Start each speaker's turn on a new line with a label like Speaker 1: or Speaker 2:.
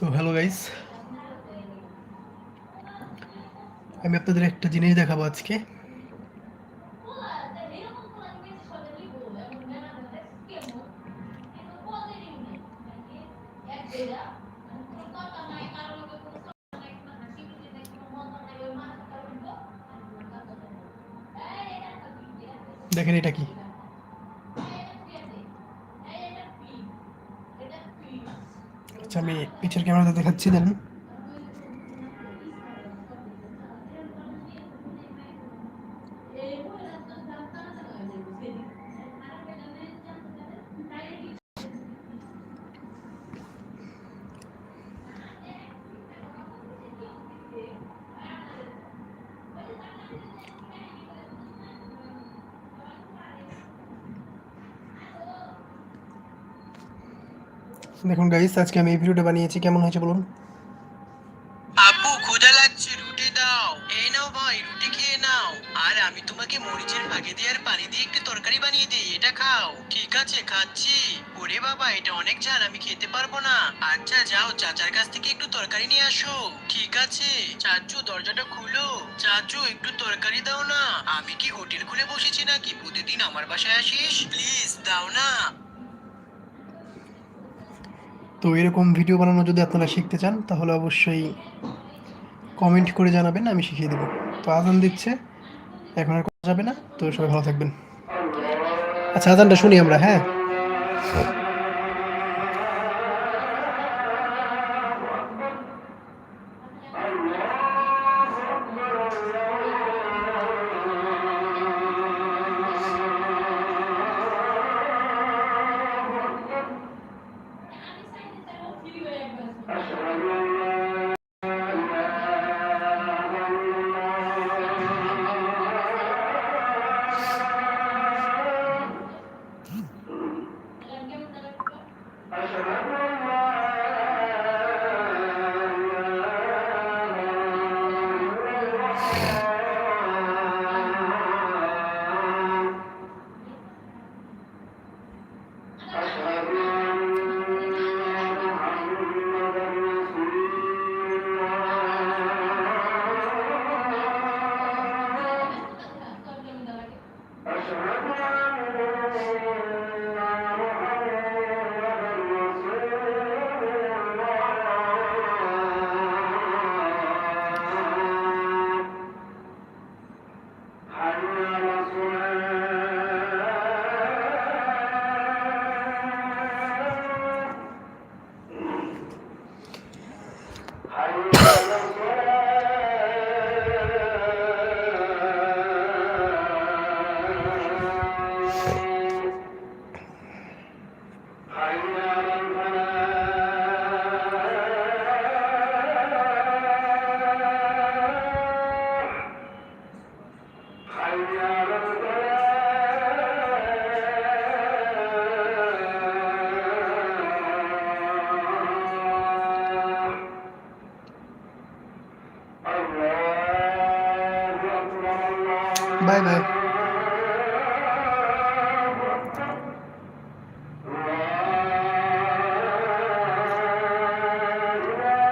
Speaker 1: Hello guys আমি আপনাদের একটা জিনিস দেখাবো আজকে। দেখেন এটা কি? আমি পিছের ক্যামেরাতে দেখাচ্ছি দেখুন গাইস আজকে আমি এই ভিডিওটা বানিয়েছি। কেমন হয়েছে বলুন?
Speaker 2: আপু, ক্ষুধা লাগছে, রুটি দাও। এই নাও ভাই, রুটি খেয়ে নাও। আর আমি তোমাকে মরিচের ফাঁকে দিয়ে আর পানি দিয়ে একটু তরকারি বানিয়ে দিই, এটা খাও। ঠিক আছে, খাচ্ছি। ওরে বাবা, এটা অনেক ঝাল, আমি খেতে পারব না। আচ্ছা যাও, চাচার কাছ থেকে একটু তরকারি নিয়ে আসো। ঠিক আছে। চাচু, দরজাটা খুলো। চাচু, একটু তরকারি দাও না। আমি কি হোটেল খুলে বসেছি নাকি? প্রতিদিন আমার বাসায় আসিস? প্লিজ, দাও না।
Speaker 1: তো এরকম ভিডিও বানানো যদি আপনারা শিখতে চান, তাহলে অবশ্যই কমেন্ট করে জানাবেন, আমি শিখিয়ে দেবো। তো আজান দিচ্ছে, এখন আর করা যাবে না, তো সবাই ভালো থাকবেন। আচ্ছা আজানটা শুনি আমরা হ্যাঁ? Hallelujah. bye bye.